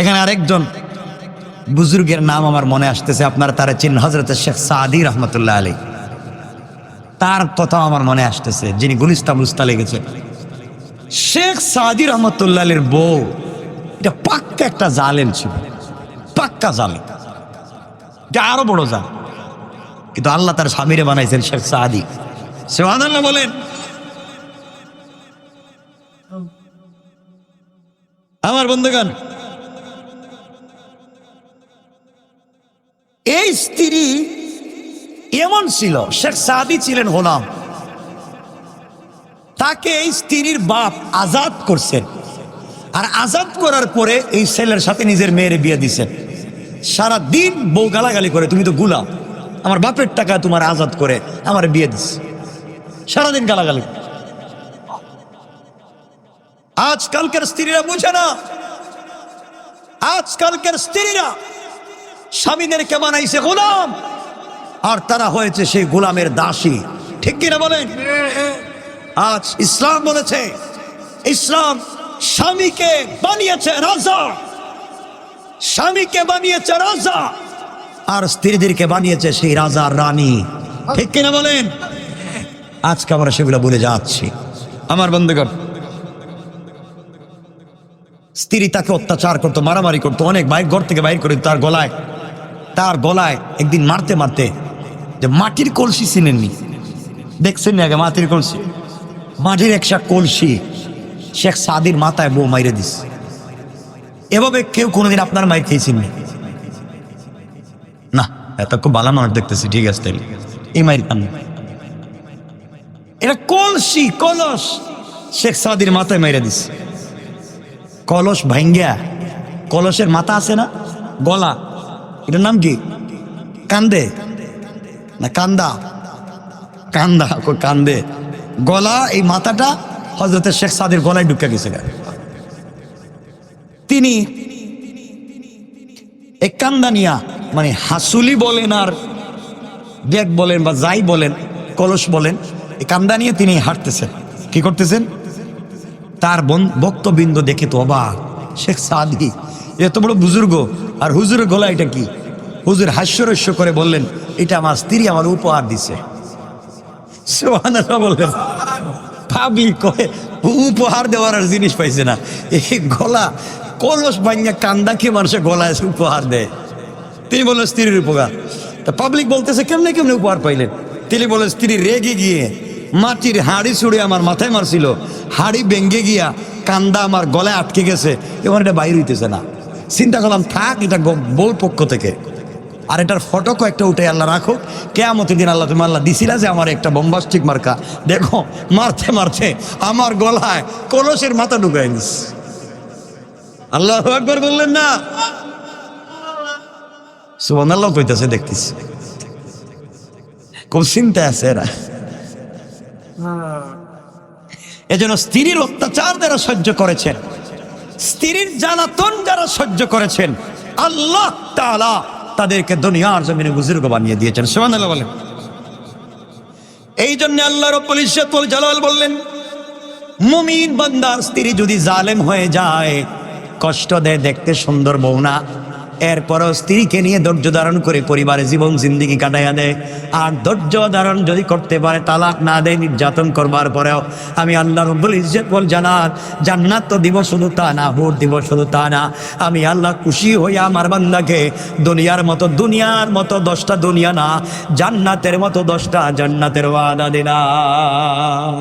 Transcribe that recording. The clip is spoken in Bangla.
এখানে আরেকজন বুজুর্গের নাম আমার মনে আসতেছে, আপনারা তারা চিন হজরত শেখ সাদি রহমতুল্লাহ আলী তার কথা আমার মনে আসতেছে, যিনি গুলিস্তা মুস্তা লেগেছে শেখ সাদি রহমতুল্লাহ আলীর বউ, এটা পাক্কা একটা জালেম ছিল, পাক্কা জালেম। এটা আরও বড় জাল কিন্তু আল্লাহ তার স্বামীরে বানাইছেন শেখ সাদি। আল্লাহ বলেন। আমার বন্ধুগণ স্ত্রী এমন ছিল, শেখ সাদি ছিলেন গোলাম। তাকে এই স্ত্রীর বাপ আজাদ করছেন। আর আজাদ করার পরে এই ছেলের সাথে নিজের মেয়ের বিয়ে দিছেন। সারা দিন বউ গালাগালি করে, তুমি তো গুলাম, আমার বাপের টাকা তোমার আজাদ করে, আমার বিয়ে দিস। সারাদিন গালাগালি। আজকালকার স্ত্রীরা বুঝে না। আজকালকার স্ত্রীরা স্বামীদেরকে বানাইছে গোলাম? আর তারা হয়েছে সেই গোলামের দাসী। ঠিক কিনা বলেন? আজ ইসলাম বলেছে, ইসলাম স্বামীকে বানিয়েছে রাজা। স্বামীকে বানিয়েছে রাজা। আর স্ত্রীদেরকে বানিয়েছে সেই রাজার রানী। ঠিক কিনা বলেন? আজকে আমরা সেগুলো বলে যাচ্ছি। আমার বন্ধুগণ, স্ত্রী তাকে অত্যাচার করতো, মারামারি করতো, অনেক বাইর ঘর থেকে বাইর করে তার গলায় তার গলায় একদিন মারতে মারতে যে মাটির কলসি চিনেননি দেখছেন আগে মাটির কলসি? মাটির একটা কলসি শেখ সাদির মাথায় বউ মাইরে দিস এভাবে কেউ কোনোদিন আপনার মায়ের খেয়েছেন নি? এত খুব ভালো মানুষ দেখতেছি, ঠিক আছে তাইলে। এই মায়ের কান এটা কলসি, কলস শেখ সাদির মাথায় মাইরে দিস কলস ভাঙ্গিয়া কলসের মাথা আছে না? গলা। এটার নাম কি? কান্দে? না, কান্দা। কান্দা কান্দে। গলা, এই মাথাটা হজরতের শেখ সাদের গলায় ঢুকে গেছে তিনি এই কান্দা নিয়া মানে হাসুলি বলেন আর ব্যাগ বলেন বা যাই বলেন, কলস বলেন, এই কান্দা নিয়ে তিনি হাঁটতেছেন। কি করতেছেন? তার বন- বক্তবৃন্দ দেখে তো অবাক। শেখ সাদি এত বড় বুজুর্গ আর হুজুরের গলা এটা কি? হুজুর হাস্যরস্য করে বললেন, এটা আমার স্ত্রী আমার উপহার দিছে। বললেন উপহার দেওয়ার আর জিনিস পাইছে না। এই গলা কলস ভাঙ্গা কান্দাকে মানুষের গলায় উপহার দেয়। তিনি বললেন, স্ত্রীর উপকার তা পাবলিক বলতেছে, কেমনে কেমনে উপহার পাইলেন? তিনি বলেন স্ত্রী রেগে গিয়ে মাটির হাড়ি ছুড়ে আমার মাথায় মারছিল। হাড়ি ভেঙ্গে গিয়া কান্দা আমার গলায় আটকে গেছে। এবং এটা বাইর হইতেছে না। চিন্তা করলাম থাক এটা বউর পক্ষ থেকে। আর এটার ফটো কয়েকটা উঠে আল্লাহ রাখো কেয়ামতের দিন আল্লাহ তুমি আল্লাহ দিছিলা যে আমার একটা বোম্বাস্টিক মার্কা দেখো মারতে মারতে আমার গলায় কলসের মাথা ঢুকাই দিস আল্লাহ একবার বললেন না। সুবান আল্লাহ কইতাছে দেখতেছি। খুব চিন্তা আছে এরা। এজন্য স্ত্রীর অত্যাচার যারা সহ্য করেছেন স্ত্রীর জ্বালাতন যারা সহ্য করেছেন, আল্লাহ তালা তাদেরকে দুনিয়ার জমিনে বুজুর্গ বানিয়ে দিয়েছেন। সোহান বলেন। এই জন্য আল্লাহ রব্বুল জালাল বললেন, মুমিন বান্দার স্ত্রী যদি জালেম হয়ে যায়, কষ্ট দেয় দেখতে সুন্দর বউ না। এরপরও স্ত্রীকে নিয়ে ধৈর্য ধারণ করে পরিবারে জীবন জিন্দিগি কাটাইয়া দেয়। আর ধৈর্য ধারণ যদি করতে পারে, তালাক না দেয়, নির্যাতন করবার পরেও আমি আল্লাহ রব্বুল ইজ্জত বল জানার জান্নাত তো দিব শুধু তা না ভোট দিব শুধু তা না। আমি আল্লাহ খুশি হইয়া আমার বান্দাকে দুনিয়ার মতো দুনিয়ার মতো দশটা দুনিয়া না, জান্নাতের মতো দশটা জান্নাতের ওয়াদা দিলাম।